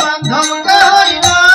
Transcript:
বান্ধব কহিলা